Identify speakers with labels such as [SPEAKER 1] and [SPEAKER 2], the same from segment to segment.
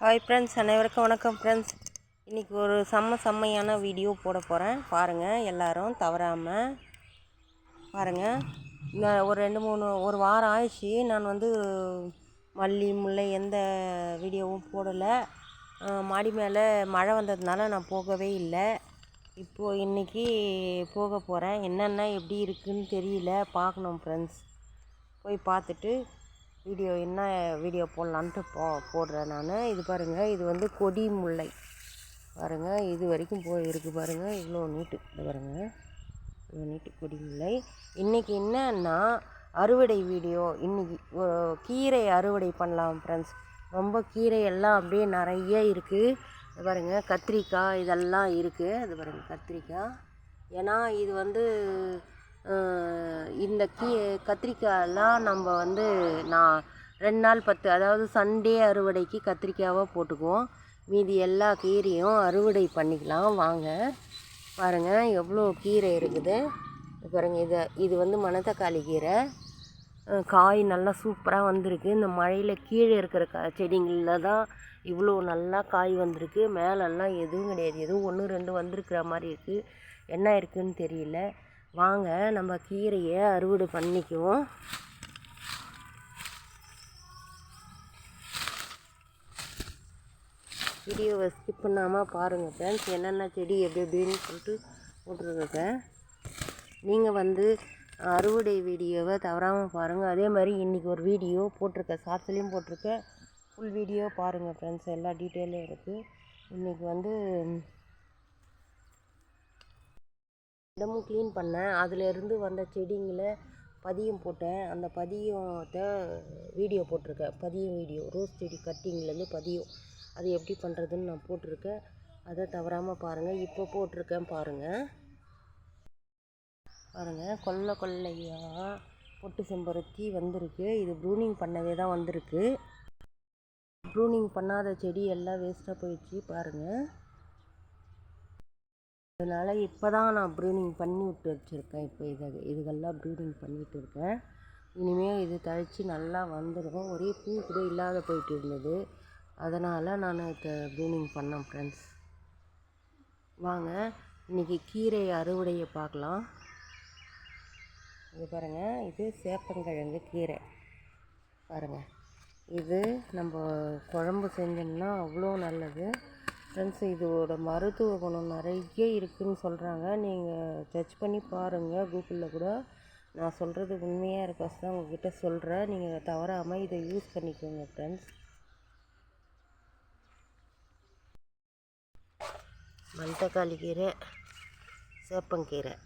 [SPEAKER 1] Hi friends அனைவருக்கும் வணக்கம் friends இன்றைக்கி ஒரு செம்ம செம்மையான வீடியோ போட போகிறேன் பாருங்கள் எல்லோரும் தவறாமல் பாருங்கள் நான் ஒரு ரெண்டு மூணு ஒரு வாரம் ஆயிடுச்சு. நான் வந்து மல்லி முல்லை எந்த வீடியோவும் போடலை. மாடி மேலே மழை வந்ததுனால நான் போகவே இல்லை. இப்போது இன்றைக்கி போக போகிறேன் என்னென்ன எப்படி இருக்குன்னு தெரியல. பார்க்கணும் ஃப்ரெண்ட்ஸ் போய் பார்த்துட்டு வீடியோ என்ன வீடியோ போடலான்ட்டு போ போடுறேன் நான். இது பாருங்கள் இது வந்து கொடி முல்லை. பாருங்கள் இது வரைக்கும் போய் இருக்குது பாருங்கள் இவ்வளோ நீட்டு. இது பாருங்கள் இவ்வளோ நீட்டு கொடி முல்லை. இன்றைக்கி என்னன்னா அறுவடை வீடியோ. இன்றைக்கி கீரை அறுவடை பண்ணலாம் ஃப்ரெண்ட்ஸ் ரொம்ப கீரை எல்லாம் அப்படியே நிறைய இருக்குது இது பாருங்கள் கத்திரிக்காய் இதெல்லாம் இருக்குது இது பாருங்கள் கத்திரிக்காய். ஏன்னா இது வந்து இந்த கீ கத்திரிக்காயெல்லாம் நம்ம வந்து நான் ரெண்டு நாள் பத்து அதாவது சண்டே அறுவடைக்கு கத்திரிக்காவாக போட்டுக்குவோம். மீதி எல்லா கீரையும் அறுவடை பண்ணிக்கலாம். வாங்க. பாருங்கள் எவ்வளோ கீரை இருக்குது. பாருங்கள் இது இது வந்து மணத்தக்காளி கீரை. காய் நல்லா சூப்பராக வந்திருக்கு. இந்த மழையில் கீழே இருக்கிற க செடிங்களில் தான் இவ்வளோ நல்லா காய் வந்திருக்கு. மேலெல்லாம் எதுவும் கிடையாது. எதுவும் ஒன்று ரெண்டு வந்திருக்கிற மாதிரி இருக்குது என்ன இருக்குதுன்னு தெரியல. வாங்க நம்ம கீரையை அறுவடை பண்ணிக்குவோம். வீடியோவை ஸ்கிப் பண்ணாமல் பாருங்கள் ஃப்ரெண்ட்ஸ் என்னென்ன செடி எப்படி எப்படின்னு சொல்லிட்டு போட்டுருக்கேன். நீங்கள் வந்து அறுவடை வீடியோவை தவறாமல் பாருங்கள் அதே மாதிரி இன்றைக்கி ஒரு வீடியோ போட்டிருக்கேன். ஷார்ட்ஸ்லேயும் போட்டிருக்கேன். ஃபுல் வீடியோ பாருங்கள் ஃப்ரெண்ட்ஸ் எல்லா டீட்டெயிலும் இருக்குது இன்றைக்கி வந்து இடமும் க்ளீன் பண்ணேன். அதிலேருந்து வந்த செடிங்களை பதியம் போட்டேன். அந்த பதியத்தை வீடியோ போட்டிருக்கேன். பதியம் வீடியோ ரோஸ் செடி கட்டிங்லேருந்து பதியம். அது எப்படி பண்ணுறதுன்னு நான் போட்டிருக்கேன். அதை தவறாமல் பாருங்கள் இப்போ போட்டிருக்கேன் பாருங்கள் பாருங்கள் கொல்லை கொல்லையாக பொட்டு செம்பருத்தி வந்திருக்கு. இது ப்ரூனிங் பண்ணவே தான் வந்திருக்கு. ப்ரூனிங் பண்ணாத செடி எல்லாம் வேஸ்ட்டாக போயிடுச்சு. பாருங்கள் அதனால் இப்போ தான் நான் ப்ரூனிங் பண்ணி விட்டு வச்சுருக்கேன். இப்போ இதை இதுகெல்லாம் ப்ரூனிங் பண்ணிட்டு இருக்கேன். இனிமேல் இது தழைச்சி நல்லா வந்துடும் ஒரே பூ கூட இல்லாத போயிட்டு இருந்தது. அதனால் நான் இதை ப்ரூனிங் பண்ணேன் ஃப்ரெண்ட்ஸ் வாங்க இன்றைக்கி கீரை அறுவடையை பார்க்கலாம். இது பாருங்கள் இது சேப்பங்கிழங்கு கீரை. பாருங்கள் இது நம்ம குழம்பு செஞ்சோம்னா அவ்வளோ நல்லது. ஃப்ரெண்ட்ஸ் இதோட மருத்துவ குணம் நிறைய இருக்குதுன்னு சொல்கிறாங்க நீங்கள் சர்ச் பண்ணி பாருங்கள் கூகுளில் கூட நான் சொல்கிறது உண்மையாக இருக்காசு தான் உங்ககிட்ட சொல்கிறேன் நீங்கள் தவறாமல் இதை யூஸ் பண்ணிக்கோங்க ஃப்ரெண்ட்ஸ் மணத்தக்காளி கீரை சேப்பங்கீரை.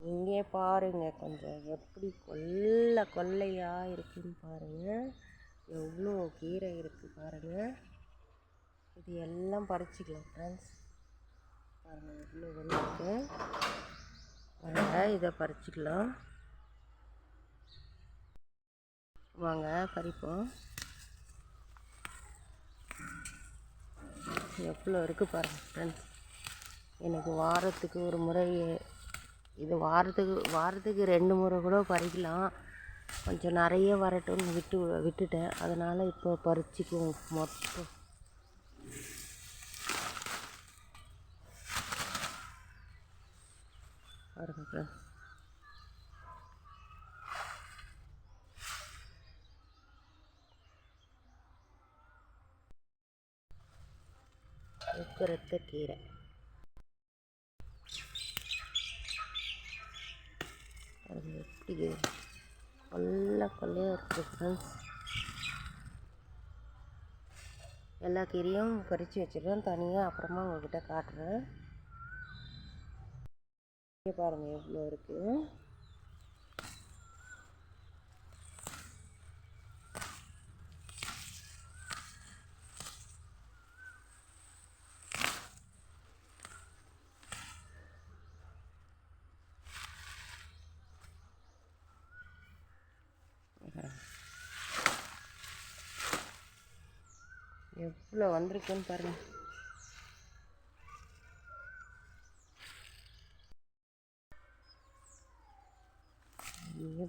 [SPEAKER 1] இங்கே பாருங்கள் கொஞ்சம் எப்படி கொல்ல கொல்லையாக இருக்குன்னு பாருங்கள் எவ்வளோ கீரை இருக்குது பாருங்கள் இது எல்லாம் பறிச்சிக்கலாம் ஃப்ரெண்ட்ஸ் பாருங்கள் எவ்வளோ வந்துருக்கு. வாங்க இதை பறிச்சிக்கலாம். வாங்க பறிப்போம். எவ்வளோ இருக்குது பாருங்கள் ஃப்ரெண்ட்ஸ் எனக்கு வாரத்துக்கு ஒரு முறை இது வாரத்துக்கு வாரத்துக்கு ரெண்டு முறை கூட பறிக்கலாம். கொஞ்சம் நிறைய வரட்டும்னு விட்டு விட்டுட்டேன். அதனால் இப்போ பறிச்சிக்குவோம் மொத்தம். பாருங்க friends. உக்கரத்த கீரை. அது எப்படி கொல்ல கொல்லையாக இருக்குது ஃப்ரெண்ட்ஸ் எல்லா கீரையும் பறித்து வச்சுருவேன் தனியாக அப்புறமா உங்கள்கிட்ட காட்டுறேன். பாருங்கள் எவ்வளோ இருக்குது எவ்வளோ வந்திருக்குன்னு பாருங்கள்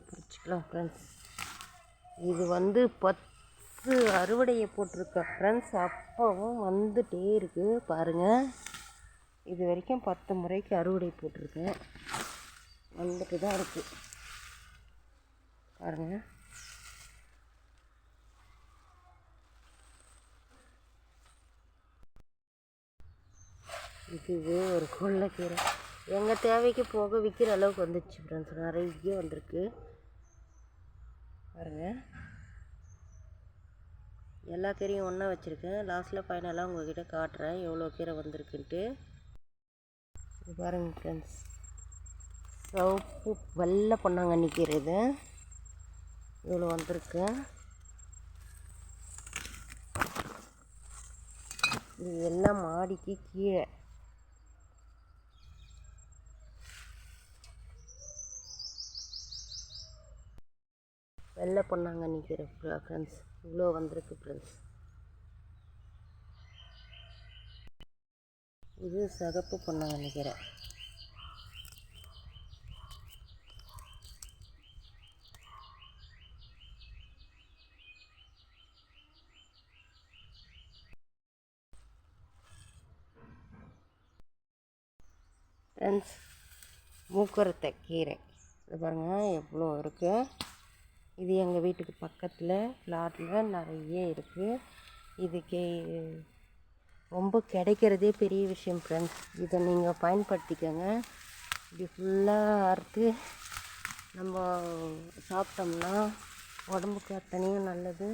[SPEAKER 1] பிடிச்சிக்கலாம் ஃப்ரெண்ட்ஸ் இது வந்து பத்து அறுவடையை போட்டிருக்கேன் ஃப்ரெண்ட்ஸ் அப்பவும் வந்துட்டே இருக்குது பாருங்கள் இது வரைக்கும் பத்து முறைக்கு அறுவடை போட்டிருக்கேன் வந்துட்டு தான் இருக்குது பாருங்கள் இது ஒரு கொள்ளைக்கீரை எங்கள் தேவைக்கு போக விற்கிற அளவுக்கு வந்துடுச்சு ஃப்ரெண்ட்ஸ் நிறைய வந்திருக்கு. பாருங்கள் எல்லா கீரையும் ஒன்றா வச்சுருக்கேன். லாஸ்ட்டில் ஃபைனலாக உங்கள்கிட்ட காட்டுறேன். எவ்வளோ கீரை வந்திருக்குன்ட்டு. இது பாருங்க ஃப்ரெண்ட்ஸ் சவுப்பு வெள்ளை பொன்னாங்கண்ணி கீரை இது. இவ்வளோ வந்திருக்கு. இது எல்லாம் மாடிக்கு கீழே. வெள்ளை பொன்னாங்கண்ணி நிற்கிற ஃப்ரெண்ட்ஸ் இவ்வளோ வந்திருக்கு ஃப்ரெண்ட்ஸ் இது சகப்பு பொன்னாங்கண்ணி நிற்கிறேன் ஃப்ரெண்ட்ஸ் மூக்கரத்தை கீரை. இது பாருங்கள் எவ்வளோ இருக்குது இது எங்கள் வீட்டுக்கு பக்கத்தில் ஃப்ளாட்டில் நிறைய இருக்குது இது கே ரொம்ப கிடைக்கிறதே பெரிய விஷயம் ஃப்ரெண்ட்ஸ் இதை நீங்கள் பயன்படுத்திக்கோங்க. இது ஃபுல்லாக அறுத்து நம்ம சாப்பிட்டோம்னா உடம்புக்கு அத்தனையும் நல்லது.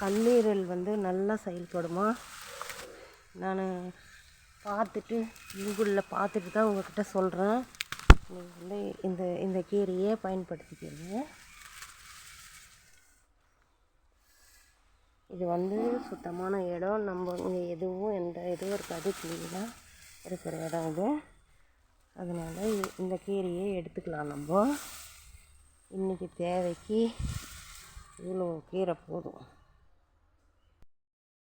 [SPEAKER 1] கல்லீரல் வந்து நல்லா செயல்படுமா? நான் பார்த்துட்டு கூகுளில் பார்த்துட்டு தான் உங்கள்கிட்ட சொல்கிறேன் நீங்கள் வந்து இந்த இந்த கீரையை பயன்படுத்திக்கோங்க. இது வந்து சுத்தமான இடம். நம்ம இங்கே எதுவும் எந்த எதுவும் இருக்காது. க்ளீனாக இருக்கிற இடம் இது. அதனால் இ- இந்த கீரையை எடுத்துக்கலாம் நம்ம. இன்றைக்கி தேவைக்கு இவ்வளோ கீரை போதும்.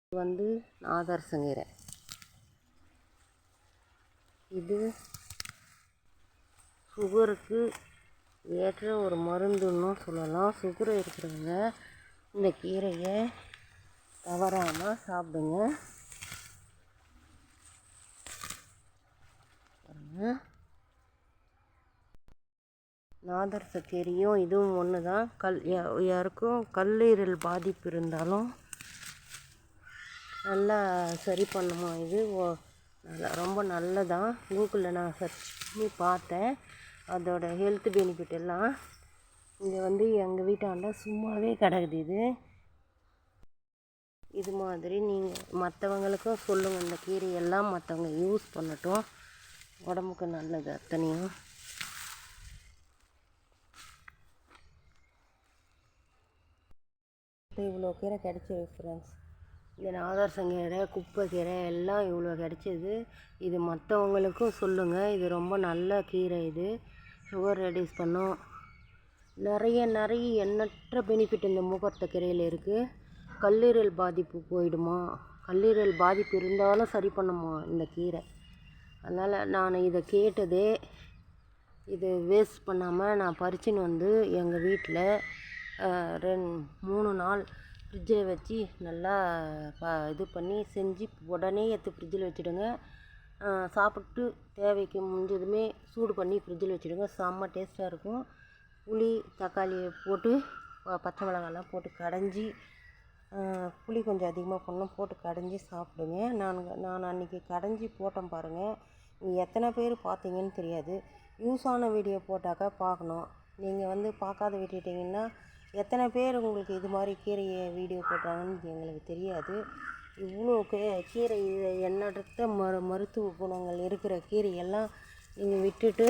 [SPEAKER 1] இது வந்து நாதரசங்கீரை இது சுகருக்கு ஏற்ற ஒரு மருந்துன்னும் சொல்லலாம். சுகர் இருக்கிறவங்க இந்த கீரையை தவறாமல் சாப்பிடுங்க. நாதர் நாதரச இதுவும் ஒன்று தான் கல் யா- யாருக்கும் கல்லீரல் பாதிப்பு இருந்தாலும் நல்லா சரி பண்ணுமா இது? ஓ- நல்லா ரொம்ப நல்லதான். கூகுளில் நான் சர்ச் பண்ணி பார்த்தேன். அதோட ஹெல்த் பெனிஃபிட் எல்லாம் இங்கே வந்து எங்கள் வீட்டாண்ட சும்மாவே கிடக்குது இது. இது மாதிரி நீங்கள் மற்றவங்களுக்கும் சொல்லுங்கள் இந்த கீரையெல்லாம் மற்றவங்க யூஸ் பண்ணட்டும். உடம்புக்கு நல்லது அத்தனையும். இப்போ இவ்வளோ கீரை கிடச்சிது ஃப்ரெண்ட்ஸ் இந்த நாதரசங்கீரை குப்பை கீரை எல்லாம் இவ்வளோ கிடச்சிது. இது மற்றவங்களுக்கும் சொல்லுங்கள் இது ரொம்ப நல்ல கீரை இது. சுகர் ரெடியூஸ் பண்ணும். நிறைய நிறைய எண்ணற்ற பெனிஃபிட் இந்த முகூர்த்த கீரையில் இருக்குது கல்லீரல் பாதிப்பு போயிடுமா? கல்லீரல் பாதிப்பு இருந்தாலும் சரி பண்ணுமா இந்த கீரை? அதனால் நான் இதை கேட்டதே இது வேஸ்ட் பண்ணாமல் நான் பறிச்சுன்னு வந்து எங்கள் வீட்டில் ரெண் மூணு நாள் ஃப்ரிட்ஜில் வச்சு நல்லா ப இது பண்ணி செஞ்சு உடனே எடுத்து ஃப்ரிட்ஜில் வச்சுடுங்க. சாப்பிட்டு தேவைக்கு முடிஞ்சதுமே சூடு பண்ணி ஃப்ரிட்ஜில் வச்சுடுங்க. செம்ம டேஸ்ட்டாக இருக்கும். புளி தக்காளி போட்டு பச்சை மிளகாலாம் போட்டு கடைஞ்சி புளி கொஞ்சம் அதிகமாக போடணும் போட்டு கடைஞ்சி சாப்பிடுங்க. நான் நான் அன்றைக்கி கடைஞ்சி போட்டேன் பாருங்கள் நீங்கள் எத்தனை பேர் பார்த்தீங்கன்னு தெரியாது. யூஸ் ஆன வீடியோ போட்டாக்கா பார்க்கணும். நீங்கள் வந்து பார்க்காத விட்டுட்டீங்கன்னா எத்தனை பேர் உங்களுக்கு இது மாதிரி கீரையை வீடியோ போட்டாங்கன்னு எங்களுக்கு தெரியாது. இவ்வளோ கீரை எண்ணற்ற மரு மருத்துவ குணங்கள் இருக்கிற கீரையெல்லாம் நீங்கள் விட்டுட்டு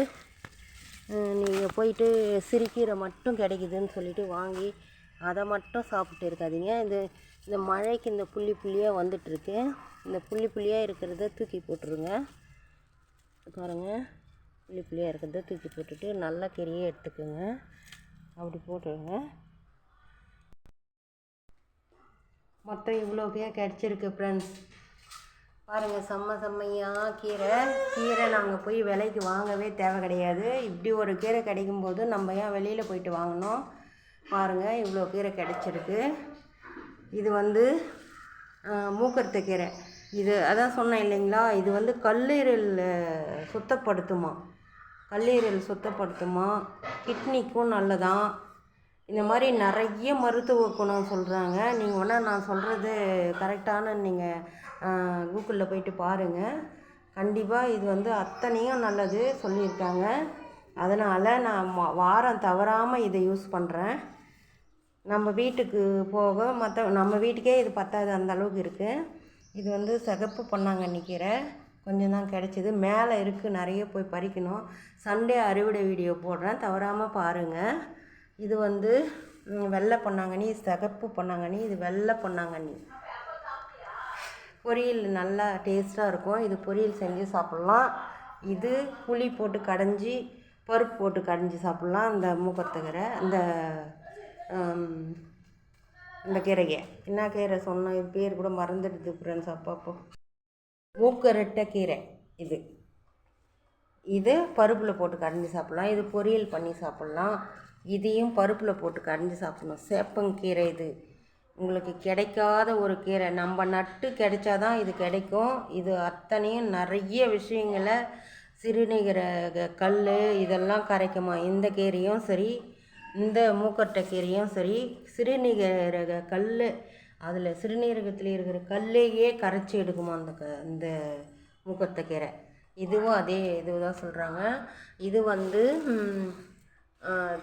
[SPEAKER 1] நீங்கள் போயிட்டு சிறுகீரை மட்டும் கிடைக்குதுன்னு சொல்லிட்டு வாங்கி அதை மட்டும் சாப்பிட்டு இருக்காதீங்க. இந்த இந்த மழைக்கு இந்த புள்ளி புள்ளியாக வந்துட்டுருக்கு. இந்த புள்ளி புள்ளியாக இருக்கிறத தூக்கி போட்டுருங்க. பாருங்கள் புள்ளி புள்ளியாக இருக்கிறத தூக்கி போட்டுட்டு நல்ல கீரையே எடுத்துக்கோங்க. அப்படி போட்டுருங்க. மொத்தம் இவ்வளோ கிடச்சிருக்கு ஃப்ரெண்ட்ஸ் பாருங்கள் செம்ம செம்மையாக கீரை. கீரை நாங்கள் போய் விலைக்கு வாங்கவே தேவை கிடையாது. இப்படி ஒரு கீரை கிடைக்கும்போது நம்ம ஏன் வெளியில் போயிட்டு வாங்கினோம் பாருங்கள் இவ்வளோ கீரை கிடச்சிருக்கு. இது வந்து ஆஹ், மூக்கறுத்த கீரை. இது அதான் சொன்னேன் இல்லைங்களா இது வந்து கல்லீரல் சுத்தப்படுத்துமா. கல்லீரல் சுத்தப்படுத்துமா. கிட்னிக்கும் நல்லதான். இந்த மாதிரி நிறைய மருத்துவ குணம் சொல்கிறாங்க நீங்கள் வேணால் நான் சொல்கிறது கரெக்டான நீங்கள் கூகுளில் போயிட்டு பாருங்கள் கண்டிப்பாக இது வந்து அத்தனையும் நல்லது சொல்லியிருக்காங்க. அதனால் நான் வாரம் தவறாமல் இதை யூஸ் பண்ணுறேன் நம்ம வீட்டுக்கு போக மற்ற நம்ம வீட்டுக்கே இது பத்தாது அந்த அளவுக்கு இருக்குது இது வந்து சிகப்பு பொன்னாங்கண்ணி கீரை கொஞ்சம் தான் கிடச்சிது. மேலே இருக்குது நிறைய போய் பறிக்கணும். சண்டே அறுவடை வீடியோ போடுறேன். தவறாமல் பாருங்கள் இது வந்து வெள்ளை பொன்னாங்கண்ணி சிகப்பு பொன்னாங்கண்ணி இது வெள்ளை பொன்னாங்கண்ணி பொரியல் நல்லா டேஸ்ட்டாக இருக்கும். இது பொரியல் செஞ்சு சாப்பிட்லாம். இது புளி போட்டு கடைஞ்சி பருப்பு போட்டு கடைஞ்சி சாப்பிட்லாம். அந்த மூக்கத்தக்கீரை அந்த இந்த கீரையை. என்ன கீரை சொன்னால் இது பேர் கூட மறந்துடுது ஃப்ரெண்ட்ஸ் அப்பப்போ. மூக்கரட்டை கீரை இது. இது பருப்பில் போட்டு கடைஞ்சி சாப்பிட்லாம். இது பொரியல் பண்ணி சாப்பிட்லாம். இதையும் பருப்பில் போட்டு கடைஞ்சி சாப்பிடணும். சேப்பங்கீரை இது. உங்களுக்கு கிடைக்காத ஒரு கீரை. நம்ம நட்டு கிடைச்சாதான் இது கிடைக்கும். இது அத்தனையும் நிறைய விஷயங்களை சிறுநீரக கல் இதெல்லாம் கரைக்குமா? இந்த கீரையும் சரி இந்த மூக்கட்டை கீரையும் சரி சிறுநீரக கல் அதில் சிறுநீரகத்தில் இருக்கிற கல்லையே கரைச்சி எடுக்குமா அந்த க இந்த மூக்கத்தை கீரை. இதுவும் அதே இதுதான் சொல்கிறாங்க இது வந்து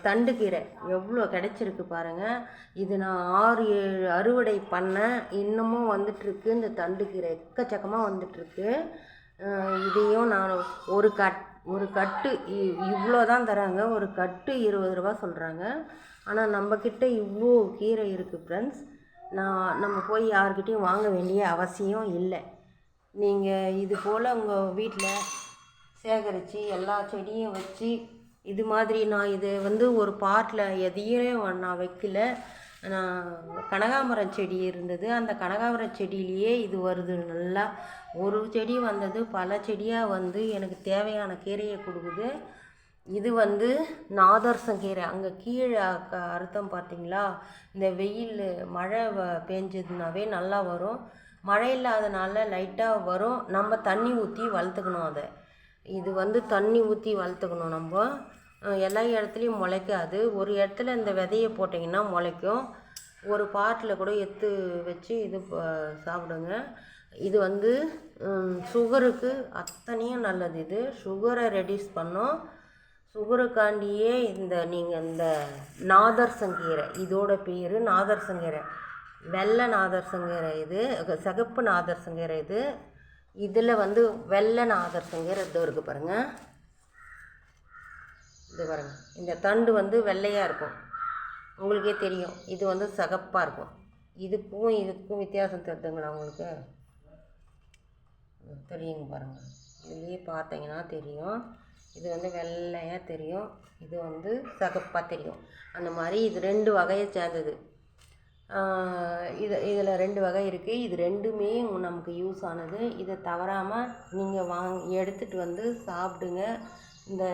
[SPEAKER 1] தண்டுக்கீரை எவ்வளோ கிடைச்சிருக்கு பாருங்கள் இது நான் ஆறு ஏழு அறுவடை பண்ணேன் இன்னமும் வந்துட்டுருக்கு. இந்த தண்டுக்கீரை எக்கச்சக்கமாக வந்துட்டுருக்கு. இதையும் நான் ஒரு கட் ஒரு கட்டு இவ்வளோ தான் தராங்க. ஒரு கட்டு இருபது ரூபா சொல்கிறாங்க ஆனால் நம்மக்கிட்ட இவ்வளோ கீரை இருக்குது ஃப்ரெண்ட்ஸ் நான் நம்ம போய் யார்கிட்டயும் வாங்க வேண்டிய அவசியம் இல்லை. நீங்கள் இது போல் உங்கள் வீட்டில் சேகரித்து எல்லா செடியும் வச்சு இது மாதிரி நான் இது வந்து ஒரு பாட்டில் எதையும் நான் வைக்கல. நான் கனகாமரம் செடி இருந்தது. அந்த கனகாமர செடியிலேயே இது வருது. நல்லா ஒரு செடி வந்தது. பல செடியாக வந்து எனக்கு தேவையான கீரையை கொடுக்குது. இது வந்து நாதர்சம் கீரை. அங்கே கீழே அர்த்தம் அறுத்தம் பார்த்தீங்களா? இந்த வெயில் மழை வ- நல்லா வரும். மழை இல்லாதனால லைட்டாக வரும். நம்ம தண்ணி ஊற்றி வளர்த்துக்கணும் அதை. இது வந்து தண்ணி ஊற்றி வளர்த்துக்கணும் நம்ம. எல்லா இடத்துலையும் முளைக்காது. ஒரு இடத்துல இந்த விதையை போட்டிங்கன்னா முளைக்கும். ஒரு பாட்டில் கூட எடுத்து வச்சு இது ப- சாப்பிடுங்க. இது வந்து சுகருக்கு அத்தனையும் நல்லது இது. சுகரை ரெடியூஸ் பண்ணும். சுகருக்காண்டியே இந்த நீங்கள் இந்த நாதர்சங்கீரை இதோட பேர் நாதர்சங்கீரை வெள்ளை நாதர்சங்கீரை இது சிகப்பு நாதர்சங்கீரை இது. இதில் வந்து வெள்ளை நாதர்சங்கீரை இது இருக்குது பாருங்கள் இது பாருங்க. இந்த தண்டு வந்து வெள்ளையாக இருக்கும். உங்களுக்கே தெரியும். இது வந்து சகப்பாக இருக்கும். இதுக்கும் இதுக்கும் வித்தியாசம் தெரியுதுங்களா உங்களுக்கு? தெரியுங்க பாருங்கள் இதுலேயே பார்த்தீங்கன்னா தெரியும். இது வந்து வெள்ளையாக தெரியும். இது வந்து சகப்பாக தெரியும். அந்த மாதிரி இது ரெண்டு வகையை சேர்ந்தது. இது இதில் ரெண்டு வகை இருக்குது இது ரெண்டுமே நமக்கு யூஸ் ஆனது. இதை தவறாமல் நீங்கள் வாங் எடுத்துகிட்டு வந்து சாப்பிடுங்க. இந்த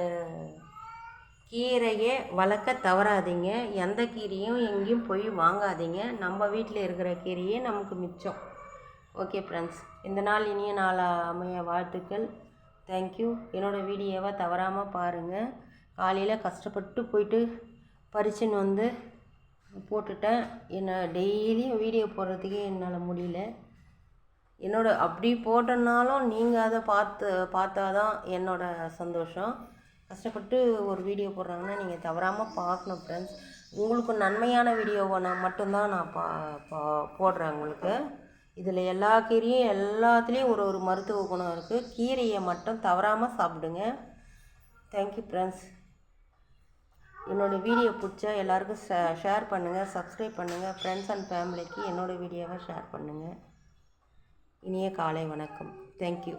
[SPEAKER 1] கீரையை வளர்க்க தவறாதீங்க. எந்த கீரையும் எங்கேயும் போய் வாங்காதீங்க. நம்ம வீட்டில் இருக்கிற கீரையே நமக்கு மிச்சம். Okay friends. இந்த நாள் இனிய நாள் அமைய வாழ்த்துக்கள். தேங்க்யூ என்னோடய வீடியோவை தவறாமல் பாருங்கள் காலையில் கஷ்டப்பட்டு போயிட்டு பறிச்சுன்னு வந்து போட்டுட்டேன். என்னை டெய்லியும் வீடியோ போடுறதுக்கே என்னால் முடியல. என்னோட அப்படி போட்டனாலும் நீங்கள் அதை பார்த்து பார்த்தாதான் என்னோடய சந்தோஷம். கஷ்டப்பட்டு ஒரு வீடியோ போடுறாங்கன்னா நீங்கள் தவறாமல் பார்க்கணும் ஃப்ரெண்ட்ஸ் உங்களுக்கு நன்மையான வீடியோவை நான் மட்டும்தான் நான் பா பா போடுறேன் உங்களுக்கு. இதில் எல்லா கீரையும் எல்லாத்துலேயும் ஒரு ஒரு மருத்துவ குணம் இருக்குது கீரையை மட்டும் தவறாமல் சாப்பிடுங்க. தேங்க்யூ ஃப்ரெண்ட்ஸ் என்னோடய வீடியோ பிடிச்சா எல்லாருக்கும் ஷே ஷேர் பண்ணுங்கள் சப்ஸ்கிரைப் பண்ணுங்கள் ஃப்ரெண்ட்ஸ் அண்ட் ஃபேமிலிக்கு என்னோடய வீடியோவை ஷேர் பண்ணுங்கள் இனிய காலை வணக்கம். தேங்க்யூ